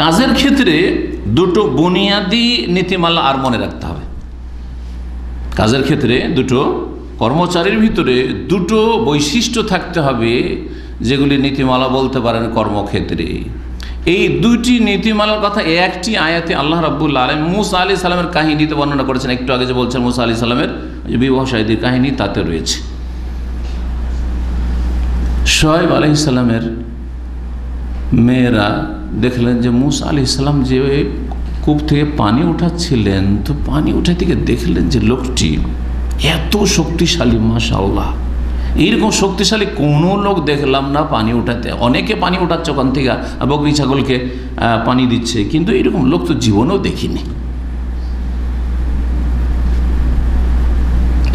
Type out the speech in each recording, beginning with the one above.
কাজের ক্ষেত্রে দুটো বুনিয়াদি নীতিমালা আর মনে রাখতে হবে। কাজের ক্ষেত্রে দুটো কর্মচারীর ভিতরে দুটো বৈশিষ্ট্য থাকতে হবে যেগুলি নীতিমালা বলতে পারেন কর্মক্ষেত্রে। এই দুইটি নীতিমালার কথা একটি আয়াতে আল্লাহ রাব্বুল আলম মুসা আলি সালামের কাহিনীতে বর্ণনা করেছেন। একটু আগে যে বলছেন মুসা আলি সালামের বিবাহ শাহিদির কাহিনী তাতে রয়েছে। সোহেব আলি সালামের মেয়েরা দেখলেন যে মুসা আলি ইসলাম যে কূপ থেকে পানি উঠাচ্ছিলেন, তো পানি উঠে থেকে দেখলেন যে লোকটি এত শক্তিশালী মাশা আল্লাহ এইরকম শক্তিশালী কোনো লোক দেখলাম না পানি উঠাতে। অনেকে পানি উঠাচ্ছে ওখান থেকে, বকরি ছাগলকে পানি দিচ্ছে, কিন্তু এরকম লোক তো জীবনেও দেখিনি।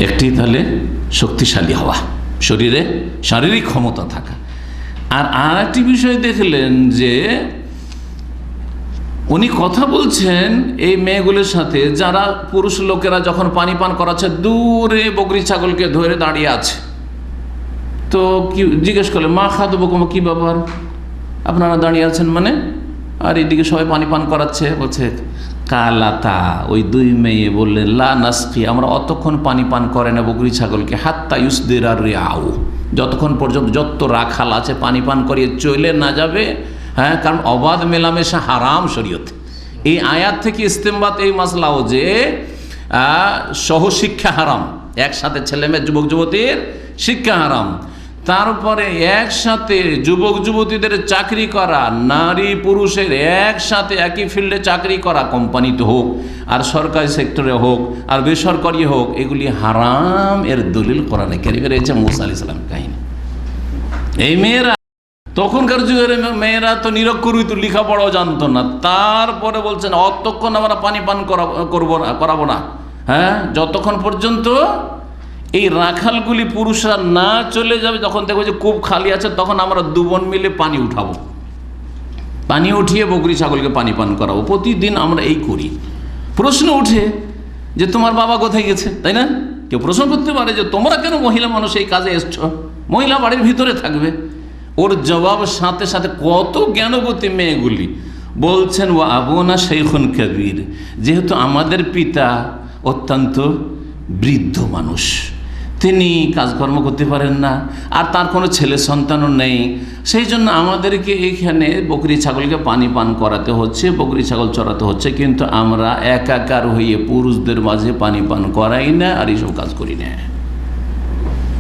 একটি তাহলে শক্তিশালী হওয়া, শরীরে শারীরিক ক্ষমতা থাকা। আর আর একটি বিষয় দেখলেন যে উনি কথা বলছেন এই মেয়েগুলোর সাথে, যারা পুরুষ লোকেরা যখন পানি পান করাচ্ছে, দূরে বকরি ছাগলকে ধরে দাঁড়িয়ে আছে। তো কি জিজ্ঞেস করলে মা খাদব কমা, কী ব্যাপার? আপনারা দাঁড়িয়ে আছেন মানে? আর এইদিকে সবাই পানি পান করাচ্ছে, বলছে, কালাতা, ওই দুই মেয়ে বললেন, লা নাসকি, আমরা অতক্ষণ পানি পান করে না বকরি ছাগলকে, হাত্তা ইউসদের আর আউ যতক্ষণ পর্যন্ত যত রাখাল আছে, পানি পান করিয়ে চলে না যাবে হ্যাঁ কারণ অবাধ মেলামেশা হারাম শরীয়তে। এই আয়াত থেকে ইস্তেমবাদ এই মাসলাও যে সহশিক্ষা হারাম, একসাথে ছেলে মেয়ে, যুবক, যুবতীর শিক্ষা হারাম। তারপরে একসাথে যুবক, যুবতীদের চাকরি করা, নারী, পুরুষের একসাথে একই ফিল্ডে চাকরি করা কোম্পানিতে হোক, আর সরকারি সেক্টরে হোক, আর বেসরকারি হোক, এগুলি হারাম, এর দলিল কোরআনে কেরিমে রয়েছে মুসা আলি সালাম কাহিনী। এই মেয়েরা তখনকার যুগের মেয়েরা তো নিরক্ষরই তো লেখাপড়াও জানতো না। তারপরে বলছেন, অতক্ষণ আমরা পানি পান করা করব না, করাবো না। হ্যাঁ? যতক্ষণ পর্যন্ত এই রাখালগুলি পুরুষরা না চলে যাবে, যখন দেখব যে কূপ খালি আছে, তখন আমরা দুবন মিলে পানি উঠাবো। পানি উঠিয়ে বকরি ছাগলকে পানি পান করাবো। প্রতিদিন আমরা এই করি। প্রশ্ন উঠে যে, তোমার বাবা কোথায় গেছে? তাই না? কেউ প্রশ্ন করতে পারে যে, তোমরা কেন মহিলা মানুষ এই কাজে এসছ? মহিলা বাড়ির ভিতরে থাকবে। ওর জবাব সাথে সাথে কত জ্ঞানবতী মেয়েগুলি বলছেন ও আবনা শেখুন কবির। যেহেতু আমাদের পিতা অত্যন্ত বৃদ্ধ মানুষ, তিনি কাজকর্ম করতে পারেন না, আর তার কোনো ছেলে সন্তানও নেই, সেই জন্য আমাদেরকে এইখানে বকরি ছাগলকে পানি পান করাতে হচ্ছে, বকরি ছাগল চড়াতে হচ্ছে, কিন্তু আমরা একাকার হয়ে পুরুষদের মাঝে পানি পান করাই না আর এইসব কাজ করি না।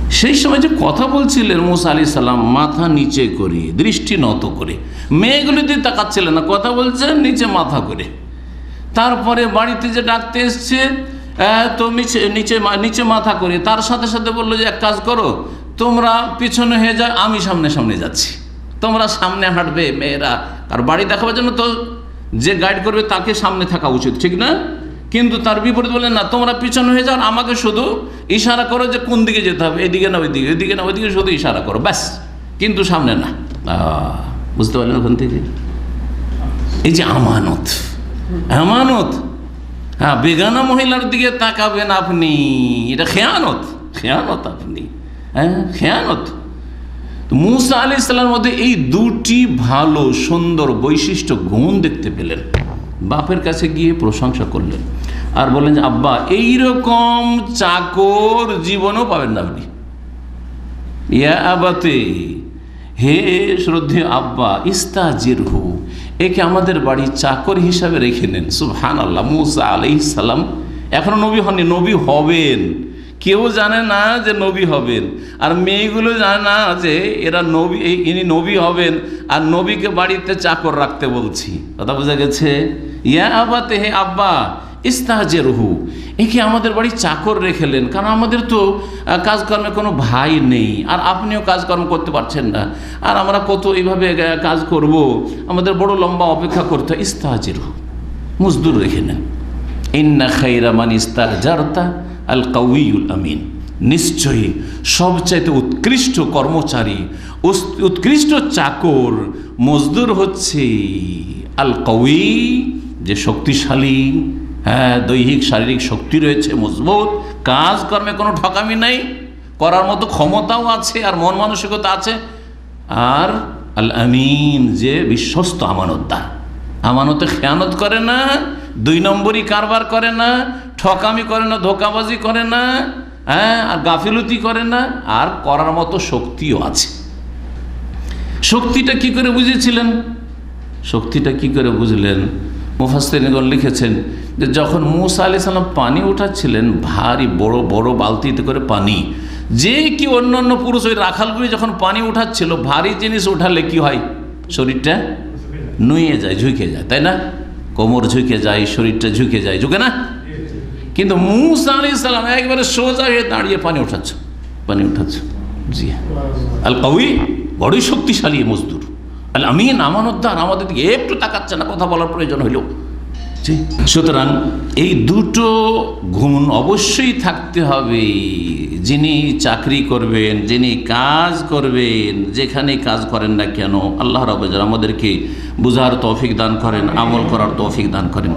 সেই সময় যে কথা বলছিলেন মুসা আলি সাল্লাম মাথা নিচে করে, দৃষ্টি নত করে। মেয়েগুলি দিয়ে তাকাচ্ছিলেন না, কথা বলছেন নিচে মাথা করে। তারপরে বাড়িতে যে ডাকতে এসছে তো নিচে নিচে নিচে মাথা করে। তার সাথে সাথে বলল যে, এক কাজ করো, তোমরা পিছনে হয়ে যাও, আমি সামনে সামনে যাচ্ছি। তোমরা সামনে হাঁটবে, মেয়েরা। আর বাড়ি দেখাবার জন্য তো যে গাইড করবে, তাকে সামনে থাকা উচিত, ঠিক না? কিন্তু তার বিপরীত বললেন না, তোমরা পিছনে হয়ে যাও, আমাকে শুধু ইশারা করো যে কোন দিকে যেতে হবে, এদিকে না ওইদিকে, এদিকে না ওইদিকে শুধু ইশারা করো, ব্যাস। কিন্তু সামনে না। বুঝতে পারলেন ওখান থেকে? এই যে আমানত আমানত। হ্যাঁ বেগানা মহিলার দিকে তাকাবেন আপনি। এটা খেয়ানত খেয়ানত আপনি। হ্যাঁ খেয়ানত। মুসা আলি ইসলামের মধ্যে এই দুটি ভালো, সুন্দর বৈশিষ্ট্য, গুণ দেখতে পেলেন। বাপের কাছে গিয়ে প্রশংসা করলেন। আর বললেন যে, আব্বা, এইরকম চাকর জীবনও পাবেন না আপনি। ইয়া আবাতে, হে শ্রদ্ধে আব্বা ইস্তাজির হু একে আমাদের বাড়ি চাকর হিসাবে রেখে নেন। সুবহান আল্লাহ মুসা আলি সালাম এখনও নবী হননি, নবী হবেন। কেউ জানে না যে নবী হবেন, আর মেয়েগুলো জানে না যে এরা নবী ইনি নবী হবেন, আর নবীকে বাড়িতে চাকর রাখতে বলছি। কথা বোঝা গেছে? ইয়া আবাতে, হে আব্বা ইস্তাহাজের হু একে আমাদের বাড়ি চাকর রেখেলেন। কারণ আমাদের তো কাজকর্মে কোনো ভাই নেই। আর আপনিও কাজকর্ম করতে পারছেন না। আর আমরা কত এইভাবে কাজ করব? আমাদের বড় লম্বা অপেক্ষা করতে হয়। ইস্তাহাজের হু মজদুর রেখে নেন। ইন্না খাইরা মান ইস্তাহজারতা আল কাউইউল আমিন। নিশ্চয়ই সবচাইতে উৎকৃষ্ট কর্মচারী উৎকৃষ্ট চাকর মজদুর হচ্ছে আল কউই যে শক্তিশালী হ্যাঁ দৈহিক, শারীরিক শক্তি রয়েছে, মজবুত। কাজকর্মে কোনো ঠকামি নাই, করার মতো ক্ষমতাও আছে আর মন মানসিকতা আছে। আর আল আমিন, যে বিশ্বস্ত আমানতদার। আমানতে খেয়ানত করে না, দুই নম্বরই কারবার করে না, ঠকামি করে না, ধোকাবাজি করে না হ্যাঁ আর গাফিলতি করে না, আর করার মতো শক্তিও আছে। শক্তিটা কি করে বুঝেছিলেন? শক্তিটা কি করে বুঝলেন? মুফাস্তিনগণ লিখেছেন যে যখন মুসা আলি সাল্লাম পানি উঠাচ্ছিলেন, ভারী, বড় বড় বালতিতে করে পানি, যে কি অন্য অন্য পুরুষ ওই রাখালগুলি যখন পানি উঠাচ্ছিল, ভারী জিনিস উঠালে কি হয়? শরীরটা নুয়ে যায়, ঝুঁকে যায়, তাই না? কোমর ঝুঁকে যায়, শরীরটা ঝুঁকে যায়, ঝুঁকে না? কিন্তু মুসা আলি সাল্লাম একবারে সোজা হয়ে দাঁড়িয়ে পানি উঠাচ্ছে পানি উঠাচ্ছে জি আল কউই বড়ই শক্তিশালী মজদুর। আল আমিন আমানতদার আমাদের দিকে একটু তাকাচ্ছে না কথা বলার প্রয়োজন হইল। সুতরাং এই দুটো গুণ অবশ্যই থাকতে হবে। যিনি চাকরি করবেন যিনি কাজ করবেন যেখানে কাজ করেন না কেন আল্লাহ রব আমাদেরকে বুঝার তৌফিক দান করেন আমল করার তৌফিক দান করেন।